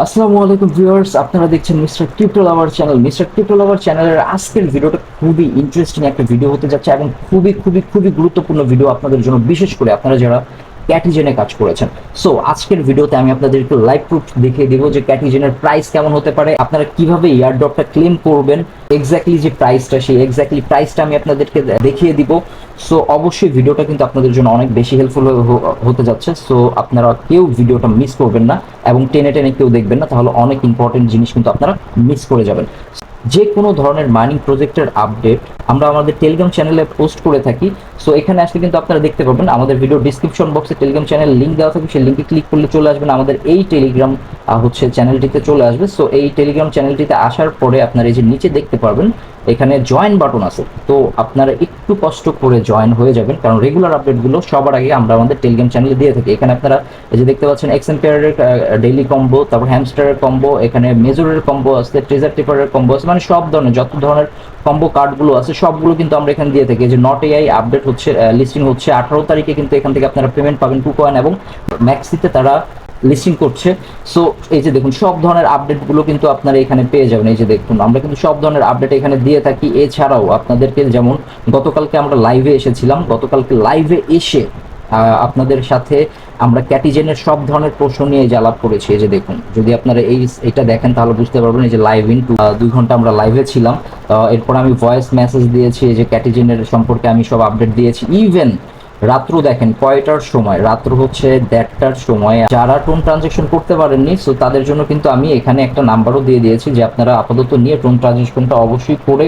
আসসালামু আলাইকুম ভিউয়ার্স, আপনারা দেখছেন mister crypto lover channel. Mister crypto lover চ্যানেলের আজকের ভিডিওটা খুবই ইন্টারেস্টিং একটা ভিডিও হতে যাচ্ছে এবং খুবই খুবই খুবই গুরুত্বপূর্ণ ভিডিও আপনাদের জন্য, বিশেষ করে আপনারা যারা ক্যাটিজেনে কাজ করেছেন। সো আজকের ভিডিওতে আমি আপনাদেরকে লাইভ প্রুফ দেখিয়ে দিব যে ক্যাটিজেনের প্রাইস কেমন হতে পারে, আপনারা কীভাবে ইয়ারড্রপটা ক্লেম করবেন এক্স্যাক্টলি যে প্রাইসটা সেই এক্স্যাক্টলি প্রাইসটা আমি আপনাদেরকে দেখিয়ে দিব। সো অবশ্যই ভিডিওটা কিন্তু আপনাদের জন্য অনেক বেশি হেল্পফুল হতে যাচ্ছে। সো আপনারা কেউ ভিডিওটা মিস করবেন না এবং টেনে টেনে কেউ দেখবেন না, তাহলে অনেক ইম্পর্টেন্ট জিনিস কিন্তু আপনারা মিস করে যাবেন। যে কোনো ধরনের মাইনিং প্রজেক্টের আপডেট আমরা আমাদের টেলিগ্রাম চ্যানেলে পোস্ট করে থাকি। সো এখানে আসলে কিন্তু আপনারা দেখতে পাবেন আমাদের ভিডিও ডিসক্রিপশন বক্সে টেলিগ্রাম চ্যানেল লিঙ্ক দেওয়া থাকবে সেই লিঙ্কে ক্লিক করলে চলে আসবেন, আমাদের এই টেলিগ্রাম হচ্ছে চ্যানেলটিতে চলে আসবে। সো এই টেলিগ্রাম চ্যানেলটিতে আসার পরে আপনারা এই যে নিচে দেখতে পারবেন এখানে জয়েন বাটন আছে। তো আপনারা একটু কষ্ট করে জয়েন হয়ে যাবেন, কারণ রেগুলার আপডেটগুলো সবার আগে আমরা আমাদের টেলিগ্রাম চ্যানেলে দিয়ে থাকি। এখানে আপনারা এই যে দেখতে পাচ্ছেন এক্সেন পেয়ারের ডেইলি কম্বো তারপর হ্যামস্টারের কম্বো এখানে মেজরের কম্বো আছে ট্রেজার টিপারের কম্বো আছে মানে সব ধরনের, যত ধরনের কম্বো কার্ডগুলো আছে, সবগুলো কিন্তু আমরা এখানে দিয়ে থাকি। যে নট এআই আপডেট হচ্ছে লিস্টিং হচ্ছে, আঠারো তারিখে কিন্তু এখান থেকে আপনারা পেমেন্ট পাবেন টু কয়েন এবং ম্যাক্সিতে তারা লিস্টিং করছে। সো এই যে দেখুন, সব ধরনের আপডেটগুলো কিন্তু আপনারা এখানে পেয়ে যাবেন। এই যে দেখুন, আমরা কিন্তু সব ধরনের আপডেট এখানে দিয়ে থাকি। এছাড়াও আপনাদেরকে যেমন গতকালকে আমরা লাইভে এসেছিলাম। গতকালকে লাইভে এসে আপনাদের সাথে আমরা ক্যাটিজেনের সব ধরনের প্রশ্ন নিয়ে যে করেছি। এই যে দেখুন, যদি আপনারা এই এটা দেখেন, তাহলে বুঝতে পারবেন এই যে লাইভ ইন দুই ঘণ্টা আমরা লাইভে ছিলাম। এরপর আমি ভয়েস মেসেজ দিয়েছি। এই যে ক্যাটিজেনের সম্পর্কে আমি সব আপডেট দিয়েছি। ইভেন রাত্র দেখেন, কয়টার সময়? রাত্র হচ্ছে দেড়টার সময়। যারা টোন ট্রানজেকশন করতে পারেননি সো তাদের জন্য কিন্তু আমি এখানে একটা নাম্বারও দিয়ে দিয়েছি যে আপনারা আপাতত নিয়ে টোন ট্রানজেকশনটা অবশ্যই করে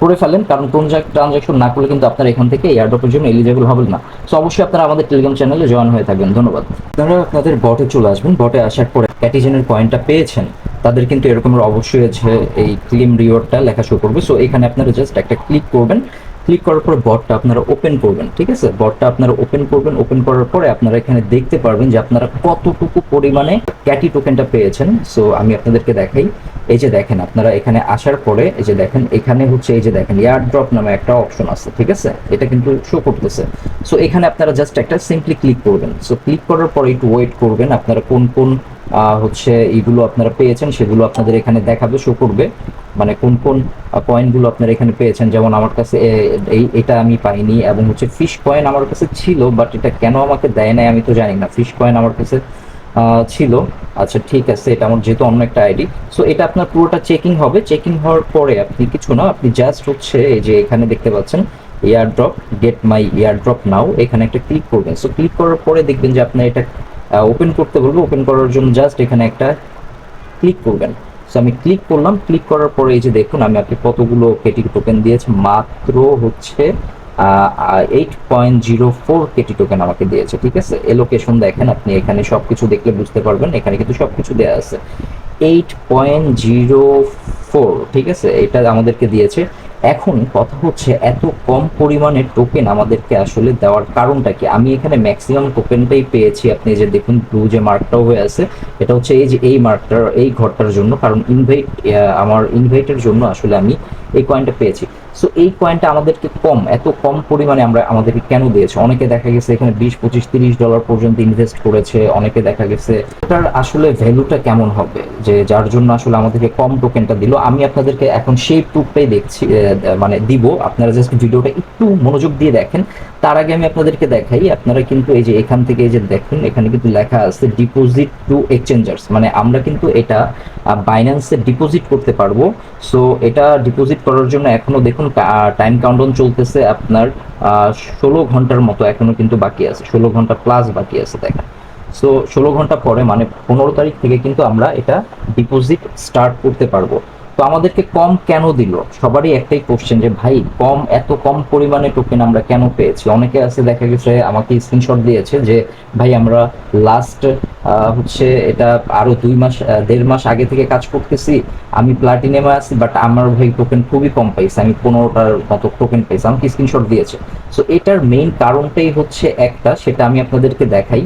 করে ফেলেন। কারণ টোন ট্রানজেকশন না করলে কিন্তু আপনারা এখান থেকে এয়ারড্রপের জন্য এলিজেবল হবেন না। সো অবশ্যই আপনারা আমাদের টেলিগ্রাম চ্যানেলে জয়েন হয়ে থাকবেন। ধন্যবাদ। আপনারা আপনাদের বটে চলে আসবেন বটে আসার পরে ক্যাটিজেনের পয়েন্টটা পেয়েছেন, তাদের কিন্তু এরকমের অবশ্যই আছে এই ক্লিম রিওয়ার্ডটা লেখা শো করবে। সো এখানে আপনারা জাস্ট একটা ক্লিক করবেন। ক্লিক করার পরে বটটা আপনারা ওপেন করবেন, ঠিক আছে? বটটা আপনারা ওপেন করবেন ওপেন করার পরে আপনারা এখানে দেখতে পারবেন যে আপনারা কতটুকু পরিমাণে ক্যাটি টোকেনটা পেয়েছেন। সো আমি আপনাদেরকে দেখাই। এই যে দেখেন, আপনারা এখানে আসার পরে এই যে দেখেন, এখানে হচ্ছে এই যে দেখেন এয়ার ড্রপ নামে একটা অপশন আছে, ঠিক আছে? এটা কিন্তু শো করতেছে। সো এখানে আপনারা জাস্ট একটা সিম্পলি ক্লিক করবেন। সো ক্লিক করার পরে একটু ওয়েট করবেন, আপনারা কোন কোন হচ্ছে এইগুলো আপনারা পেয়েছেন, সেগুলো আপনাদের এখানে দেখাবে শো করবে। মানে কোন কোন কয়েনগুলো আপনারা এখানে পেয়েছেন, যেমন আমার কাছে এই, এটা আমি পাইনি, এবং হচ্ছে ফিশ কয়েন আমার কাছে ছিল বাট এটা কেন আমাকে দেয় নাই আমি তো জানি না। ফিশ কয়েন আমার কাছে ছিল। আচ্ছা ঠিক আছে, এটা আমার যেহেতু অন্য একটা আইডি সো এটা আপনার পুরোটা চেকিং হবে। চেকিং হওয়ার পরে আপনি কিছু না, আপনি জাস্ট হচ্ছে এই যে এখানে দেখতে পাচ্ছেন airdrop get my airdrop now এখানে একটা ক্লিক করবেন। সো ক্লিক করার পরে দেখবেন যে আপনার এটা ওপেন করতে বলব ওপেন করার জন্য জাস্ট এখানে একটা ক্লিক করবেন। সো আমি ক্লিক করলাম ক্লিক করার পরে এই যে দেখুন, আমি আপনি কতগুলো কেটি টোকেন দিয়েছি, মাত্র হচ্ছে eight point zero four K T token আমাকে দিয়েছে, ঠিক আছে? এ লোকেশন দেখেন, আপনি এখানে সব কিছু দেখলে বুঝতে পারবেন, এখানে কিন্তু সব কিছু দেওয়া আছে। এইট পয়েন্ট জিরো ফোর ঠিক আছে? এটা আমাদেরকে দিয়েছে। এখন কথা হচ্ছে এত কম পরিমাণে টোকেন আমাদেরকে আসলে দেওয়ার কারণটা কি? আমি এখানে ম্যাক্সিমাম টোকেনটাই পেয়েছি। আপনি যে দেখুন ব্লু যে মার্কটাও হয়ে আছে, এটা হচ্ছে এই যে এই মার্কটার এই ঘরটার জন্য। কারণ ইনভাইট আমার ইনভাইটের জন্য আসলে আমি এই কয়েনটা পেয়েছি। সো এই কয়েনটা আমাদেরকে কম, এত কম পরিমাণে আমরা আমাদেরকে কেন দিয়েছে? অনেকে দেখা গেছে এখানে বিশ, পঁচিশ, তিরিশ ডলার পর্যন্ত ইনভেস্ট করেছে, অনেকে দেখা গেছে এটার আসলে ভ্যালুটা কেমন হবে? যে যার জন্য আসলে আমাদেরকে কম টোকেনটা দিল। আমি আপনাদেরকে এখন সেই প্রুফটাই দেখছি মানে দিব। আপনারা জাস্ট ভিডিওটা একটু মনোযোগ দিয়ে দেখেন। তার আগে আমি আপনাদেরকে দেখাই, আপনারা কিন্তু এই যে এখান থেকে এই যে দেখুন, এখানে কিন্তু লেখা আছে ডিপোজিট টু এক্সচেঞ্জার্স মানে আমরা কিন্তু এটা বাইন্যান্সে ডিপোজিট করতে পারব। সো এটা ডিপোজিট করার জন্য এখনও দেখুন টাইম কাউন্টন চলতেছে আপনার ষোলো ঘণ্টার মতো এখনও কিন্তু বাকি আছে। ষোলো ঘণ্টা প্লাস বাকি আছে, দেখেন। সো ষোলো ঘণ্টা পরে মানে পনেরো তারিখ থেকে কিন্তু আমরা এটা ডিপোজিট স্টার্ট করতে পারব। তো আমাদেরকে কম কেন দিল? সবারই একটাই কোশ্চেন যে, ভাই, কম, এত কম পরিমাণে টোকেন আমরা কেন পেয়েছি? অনেকে আছে, দেখা গেছে, আমাকে স্ক্রিনশট দিয়েছে যে, ভাই, আমরা লাস্ট হচ্ছে এটা আরও দুই মাস দেড় মাস আগে থেকে কাজ করতেছি। আমি প্লাটিনামে আছি বাট আমার ভাই টোকেন খুবই কম পাইছি। আমি পনেরোটার মতো টোকেন পাইছি। আমাকে স্ক্রিনশট দিয়েছে। সো এটার মেইন কারণটাই হচ্ছে একটা, সেটা আমি আপনাদেরকে দেখাই।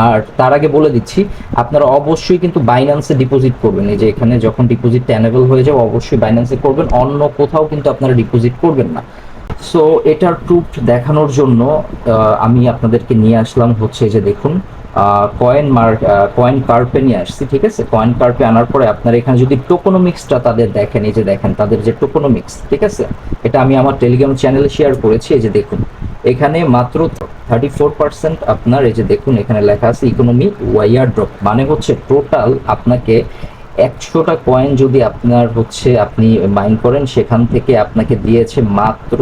আর তার আগে বলে দিচ্ছি, আপনারা অবশ্যই কিন্তু বাইন্যান্সে ডিপোজিট করবেন। এই যে এখানে যখন ডিপোজিটটা অ্যানেবল হয়ে যাবে, অবশ্যই বাইন্যান্সে করবেন। অন্য কোথাও কিন্তু আপনারা ডিপোজিট করবেন না। সো এটার প্রুফ দেখানোর জন্য আমি আপনাদেরকে নিয়ে আসলাম হচ্ছে যে দেখুন কয়েন মার্ক কয়েন কার্পে নিয়ে আসছি, ঠিক আছে? কয়েন কার্পে আনার পরে আপনারা এখানে যদি টোকোনমিক্সটা তাদের দেখেন, এই যে দেখেন, তাদের যে টোকোনমিক্স ঠিক আছে? এটা আমি আমার টেলিগ্রাম চ্যানেলে শেয়ার করেছি, এই যে দেখুন। এখানে মাত্র থার্টি ফোর পার্সেন্ট আপনার, এই যে দেখুন, এখানে লেখা আছে ইকোনমি ওয়াইয়ার ড্রপ মানে হচ্ছে টোটাল আপনাকে একশোটা কয়েন যদি আপনার হচ্ছে আপনি মাইন করেন, সেখান থেকে আপনাকে দিয়েছে মাত্র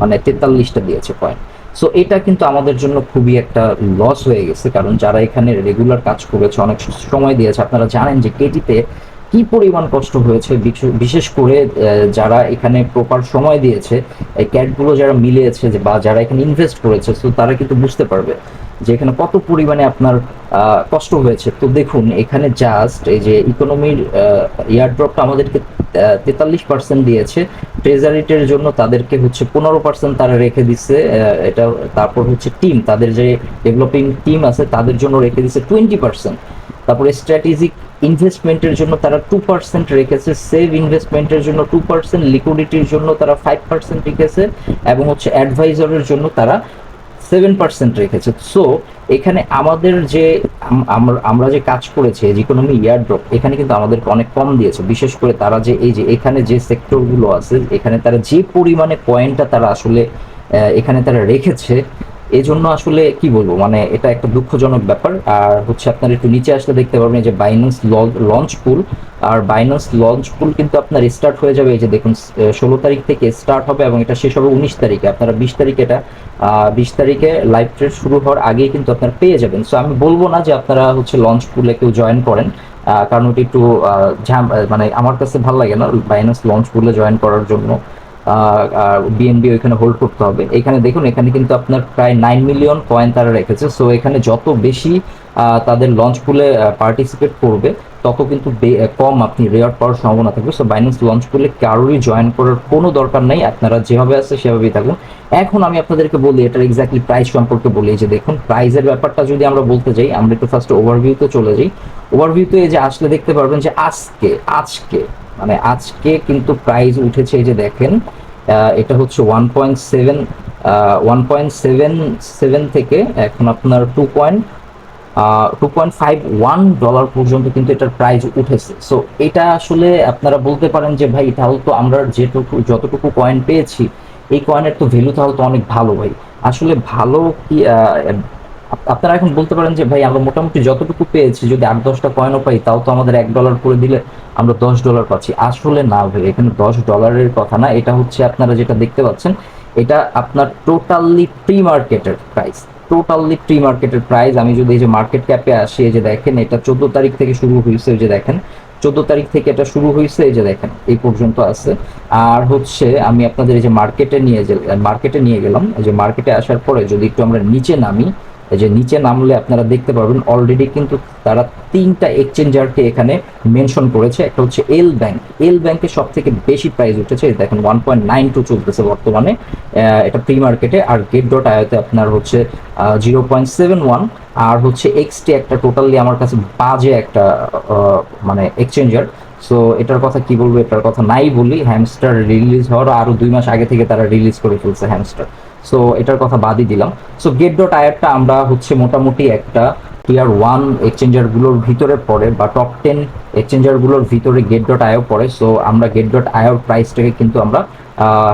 মানে তেতাল্লিশটা দিয়েছে কয়েন সো এটা কিন্তু আমাদের জন্য খুবই একটা লস হয়ে গেছে, কারণ যারা এখানে রেগুলার কাজ করেছে, অনেক সময় দিয়েছে, আপনারা জানেন যে কেটিতে কি পরিমাণ কষ্ট হয়েছে? বিশেষ করে যারা এখানে প্রপার সময় দিয়েছে, এই ক্যাটগুলো যারা মিলিয়েছে বা যারা এখানে ইনভেস্ট করেছে তো তারা কিন্তু বুঝতে পারবে যে এখানে কত পরিমাণে আপনার কষ্ট হয়েছে। তো দেখুন, এখানে জাস্ট এই যে ইকোনমির ইয়ারড্রপটা আমাদেরকে তেতাল্লিশ পার্সেন্ট দিয়েছে। ট্রেজারিটের জন্য তাদেরকে হচ্ছে পনেরো পার্সেন্ট তারা রেখে দিচ্ছে এটা তারপর হচ্ছে টিম তাদের যে ডেভেলপিং টিম আছে, তাদের জন্য রেখে দিচ্ছে টোয়েন্টি পার্সেন্ট তারপরে স্ট্র্যাটেজিক ইনভেস্টমেন্টের জন্য তারা টু পার্সেন্ট রেখেছে সেভ ইনভেস্টমেন্টের জন্য টু পার্সেন্ট লিকুইডিটির জন্য তারা ফাইভ পার্সেন্ট রেখেছে, এবং হচ্ছে অ্যাডভাইজারের জন্য তারা সেভেন পার্সেন্ট রেখেছে। সো এখানে আমাদের যে আমরা যে কাজ করেছি ইকোনমি ইয়ারড্রপ এখানে কিন্তু আমাদেরকে অনেক কম দিয়েছে। বিশেষ করে তারা যে, এই যে, এখানে যে সেক্টরগুলো আছে, এখানে তারা যে পরিমাণে পয়েন্টটা তারা আসলে এখানে তারা রেখেছে এই জন্য আসলে কি বলব মানে এটা একটা দুঃখজনক ব্যাপার। আর হচ্ছে আপনার একটু নিচে আসলে দেখতে পারবেন যে বাইন্যান্স লঞ্চ পুল আর বাইন্যান্স লঞ্চ পুল কিন্তু আপনার স্টার্ট হয়ে যাবে এই যে দেখুন ষোলো তারিখ থেকে স্টার্ট হবে এবং এটা শেষ হবে উনিশ তারিখে। আপনারা বিশ তারিখে এটা বিশ তারিখে লাইভ ট্রেড শুরু হওয়ার আগেই কিন্তু আপনারা পেয়ে যাবেন। সো আমি বলব না যে আপনারা হচ্ছে লঞ্চ পুলে কেউ জয়েন করেন কারণ ওটি একটু মানে আমার কাছে ভালো লাগে না বাইন্যান্স লঞ্চ পুলে জয়েন করার জন্য। বিএনবি ওইখানে হোল্ড করতে হবে। এখানে দেখুন, এখানে কিন্তু আপনার প্রায় নাইন মিলিয়ন কয়েন তারা রেখেছে। সো এখানে যত বেশি তাদের লঞ্চ পুলে পার্টিসিপেট করবে, তত কিন্তু কম আপনি রেয়ার পাওয়ার সম্ভাবনা থাকবে। সো বাইন্যান্স লঞ্চ পুলে কারোরই জয়েন করার কোনো দরকার নেই। আপনারা যেভাবে আছে, সেভাবেই থাকুন। এখন আমি আপনাদেরকে বলি, এটার এক্স্যাক্টলি প্রাইস সম্পর্কে বলি। যে দেখুন প্রাইসের ব্যাপারটা যদি আমরা বলতে যাই, আমরা একটু ফার্স্ট ওভারভিউতে চলে যাই। ওভারভিউতে এই যে আসলে দেখতে পারবেন যে আজকে আজকে মানে আজকে কিন্তু প্রাইস উঠেছে এই যে দেখেন এটা হচ্ছে one point seven one point seven seven থেকে এখন আপনার two point two point five one dollar পর্যন্ত কিন্তু এটার প্রাইস উঠেছে। সো এটা আসলে আপনারা বলতে পারেন যে ভাই, তাহলে তো আমরা যেটুকু, যতটুকু কয়েন পেয়েছি, এই কয়েনের তো ভ্যালু তাহলে তো অনেক ভালো ভাই। আসলে ভালো কি আপনারা এখন বলতে পারেন যে, ভাই, আমরা মোটামুটি যতটুকু পেয়েছি, যদি আট, দশটা কয়েনও পাই, তাও তো আমাদের এক ডলার করে দিলে আমরা দশ ডলার পাচ্ছি। আসলে না, ভাই, এখানে দশ ডলারের কথা না, এটা হচ্ছে আপনারা যেটা দেখতে পাচ্ছেন, এটা আপনার টোটালি প্রি মার্কেটের প্রাইস টোটালি প্রি মার্কেটের প্রাইস আমি যদি এই যে মার্কেট ক্যাপে আসি, এই যে দেখেন, এটা চোদ্দ তারিখ থেকে শুরু হয়েছে, এই যে দেখেন, চোদ্দ তারিখ থেকে এটা শুরু হয়েছে, এই যে দেখেন, এই পর্যন্ত আছে। আর হচ্ছে, আমি আপনাদের এই যে মার্কেটে নিয়ে যে মার্কেটে নিয়ে গেলাম, এই যে মার্কেটে আসার পরে যদি একটু আমরা নিচে নামি এই যে নিচে নামলে আপনারা দেখতে পারবেন অলরেডি কিন্তু তারা তিনটা এক্সচেঞ্জারকে এখানে মেনশন করেছে। একটা হচ্ছে এল ব্যাংক এল ব্যাংকে সব থেকে বেশি প্রাইস উঠেছে দেখেন ওয়ান পয়েন্ট নাইন টু চলতেছে বর্তমানে। এটা প্রি মার্কেটে আর গেট ডট আয়তে আপনার হচ্ছে জিরো পয়েন্ট সেভেন ওয়ান আর হচ্ছে এক্সটি একটা টোটালি আমার কাছে বাজে একটা মানে এক্সচেঞ্জার সো এটার কথা কি বলব, এটার কথা নাই বলি। হ্যামস্টার রিলিজ হওয়ার আরও দুই মাস আগে থেকে তারা রিলিজ করে ফেলছে হ্যামস্টার সো এটার কথা বাদই দিলাম। সো গেট ডট আয়ারটা আমরা হচ্ছে মোটামুটি একটা টিয়ার ওয়ান এক্সচেঞ্জারগুলোর ভিতরে পড়ে বা টপ টেন এক্সচেঞ্জারগুলোর ভিতরে গেট ডট আয়ও পড়ে। সো আমরা গেট ডট আয়র প্রাইসটাকে কিন্তু আমরা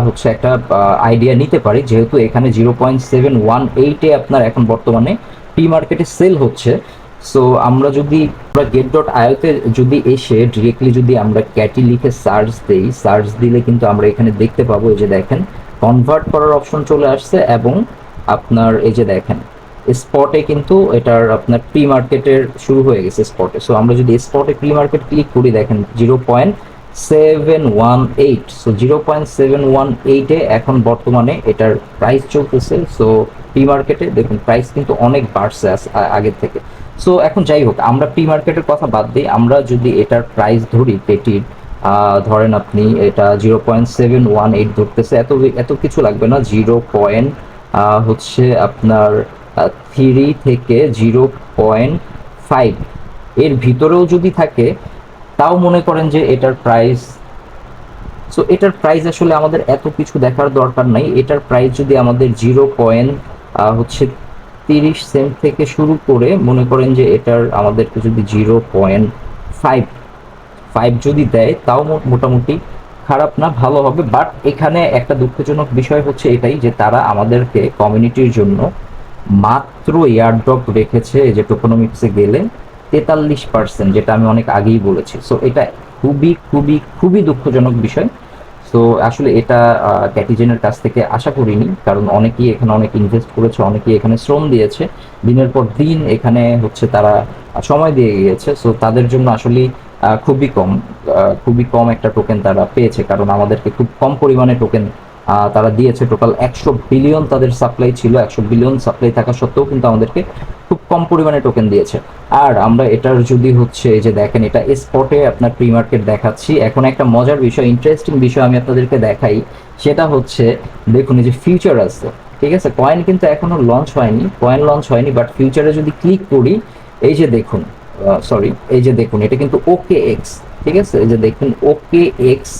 হচ্ছে একটা আইডিয়া নিতে পারি। যেহেতু এখানে জিরো পয়েন্ট সেভেন ওয়ান এইটে আপনার এখন বর্তমানে প্রি মার্কেটে সেল হচ্ছে। সো আমরা যদি, আমরা গেট ডট আয়োতে যদি এসে ডিরেক্টলি যদি আমরা ক্যাটি লিখে সার্চ দেই সার্চ দিলে কিন্তু আমরা এখানে দেখতে পাবো যে দেখেন কনভার্ট করার অপশন চলে আসছে এবং আপনার এই যে দেখেন স্পটে কিন্তু এটার আপনার প্রি মার্কেটের শুরু হয়ে গেছে স্পটে সো আমরা যদি স্পটে প্রি মার্কেট ক্লিক করি, দেখেন zero point seven one eight so zero point seven one এইটে এখন বর্তমানে এটার প্রাইস চলতেছে। সো প্রি মার্কেটে দেখুন প্রাইস কিন্তু অনেক বাড়ছে আগের থেকে। সো এখন যাই হোক, আমরা প্রি মার্কেটের কথা বাদ দিই। আমরা যদি এটার প্রাইস ধরি পেটির ধরেন আপনি এটা zero point seven one eight ধরতেছে, এত এত কিছু লাগবে না, জিরো পয়েন্ট হচ্ছে আপনার থ্রি থেকে জিরো পয়েন্ট ফাইভ। এর ভিতরেও যদি থাকে, তাও মনে করেন যে এটার প্রাইস সো এটার প্রাইস আসলে আমাদের এত কিছু দেখার দরকার নাই। এটার প্রাইস যদি আমাদের জিরো পয়েন্ট হচ্ছে তিরিশ সেন্ট থেকে শুরু করে মনে করেন যে এটার আমাদেরকে যদি জিরো পয়েন্ট ফাইভ ফাইভ যদি দেয়, তাও মোটামুটি খারাপ না, ভালো হবে। বাট এখানে একটা দুঃখজনক বিষয় হচ্ছে এটাই যে তারা আমাদেরকে কমিউনিটির জন্য মাত্র এয়ারড্রপ রেখেছে যে টোকোনমিক্সে গেলে তেতাল্লিশ পার্সেন্ট যেটা আমি অনেক আগেই বলেছি। সো এটা খুবই খুবই খুবই দুঃখজনক বিষয়। সো আসলে এটা ক্যাটিজেনের কাছ থেকে আশা করিনি, কারণ অনেকেই এখানে অনেক ইনভেস্ট করেছে, অনেকেই এখানে শ্রম দিয়েছে। দিনের পর দিন এখানে হচ্ছে তারা সময় দিয়ে গিয়েছে। সো তাদের জন্য আসলে খুবই কম খুবই কম একটা টোকেন তারা পেয়েছে, কারণ আমাদেরকে খুব কম পরিমাণে টোকেন তারা দিয়েছে। টোটাল একশো বিলিয়ন তাদের সাপ্লাই ছিল, একশো বিলিয়ন সাপ্লাই থাকা সত্ত্বেও কিন্তু আমাদেরকে খুব কম পরিমাণে টোকেন দিয়েছে। আর আমরা এটার যদি হচ্ছে, এই যে দেখেন, এটা স্পটে আপনার প্রি মার্কেট দেখাচ্ছি। এখন একটা মজার বিষয় ইন্টারেস্টিং বিষয় আমি আপনাদেরকে দেখাই। সেটা হচ্ছে, দেখুন, এই যে ফিউচার আছে, ঠিক আছে? কয়েন কিন্তু এখনও লঞ্চ হয়নি কয়েন লঞ্চ হয়নি বাট ফিউচারে যদি ক্লিক করি, এই যে দেখুন সরি এই যে দেখুন, এটা কিন্তু ওকে এক্স ঠিক আছে? এই যে দেখুন OKX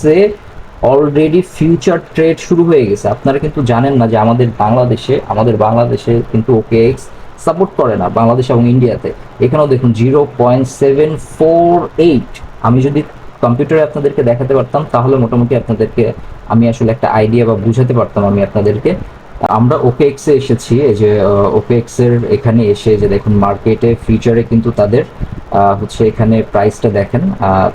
already future trade শুরু হয়ে গেছে। আপনারা কিন্তু জানেন না যে আমাদের বাংলাদেশে আমাদের বাংলাদেশে কিন্তু ওকে এক্স সাপোর্ট করে না, বাংলাদেশ এবং ইন্ডিয়াতে। এখানেও দেখুন zero point seven four eight আমি যদি কম্পিউটারে আপনাদেরকে দেখাতে পারতাম, তাহলে মোটামুটি আপনাদেরকে আমি আসলে একটা আইডিয়া বা বুঝাতে পারতাম আমি আপনাদেরকে। আমরা ওকে এ এসেছি, এই যে ওকে এর এখানে এসে যে দেখুন মার্কেটে ফিউচারে কিন্তু তাদের হচ্ছে এখানে প্রাইসটা দেখেন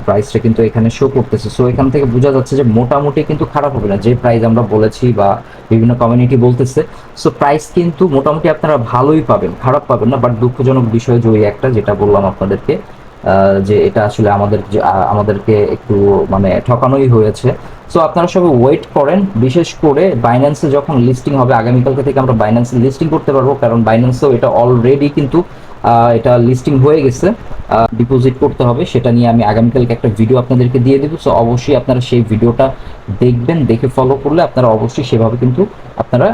প্রাইসটা কিন্তু এখানে শো করতেছে। সো এখান থেকে বোঝা যাচ্ছে যে মোটামুটি কিন্তু খারাপ হবে না, যে প্রাইস আমরা বলেছি বা বিভিন্ন কমিউনিটি বলতেছে। সো প্রাইস কিন্তু মোটামুটি আপনারা ভালোই পাবেন, খারাপ পাবেন না বাট দুঃখজনক বিষয় যে ওই একটা যেটা বললাম আপনাদেরকে যে এটা আসলে আমাদের আমাদেরকে একটু মানে ঠকানোই হয়েছে। সো আপনারা সবাই ওয়েট করেন। বিশেষ করে বাইন্যান্সে যখন লিস্টিং হবে, আগামীকালকে থেকে আমরা বাইন্যান্সে লিস্টিং করতে পারব, কারণ বাইন্যান্সেও এটা অলরেডি কিন্তু এটা লিস্টিং হয়ে গেছে। ডিপোজিট করতে হবে, সেটা নিয়ে আমি আগামীকালকে একটা ভিডিও আপনাদেরকে দিয়ে দেবো। সো অবশ্যই আপনারা সেই ভিডিওটা দেখবেন, দেখে ফলো করলে আপনারা অবশ্যই সেভাবে কিন্তু আপনারা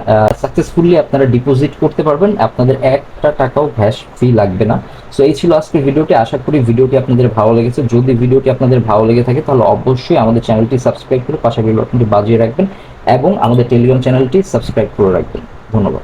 সাকসেসফুলি আপনারা ডিপোজিট করতে পারবেন। আপনাদের একটা টাকাও ভ্যাশ ফি লাগবে না। সো এই ছিল আজকের ভিডিওটি আশা করি ভিডিওটি আপনাদের ভালো লেগেছে। যদি ভিডিওটি আপনাদের ভালো লেগে থাকে, তাহলে অবশ্যই আমাদের চ্যানেলটি সাবস্ক্রাইব করে পাশে বেল বাজিয়ে রাখবেন এবং আমাদের টেলিগ্রাম চ্যানেলটি সাবস্ক্রাইব করে রাখবেন। ধন্যবাদ।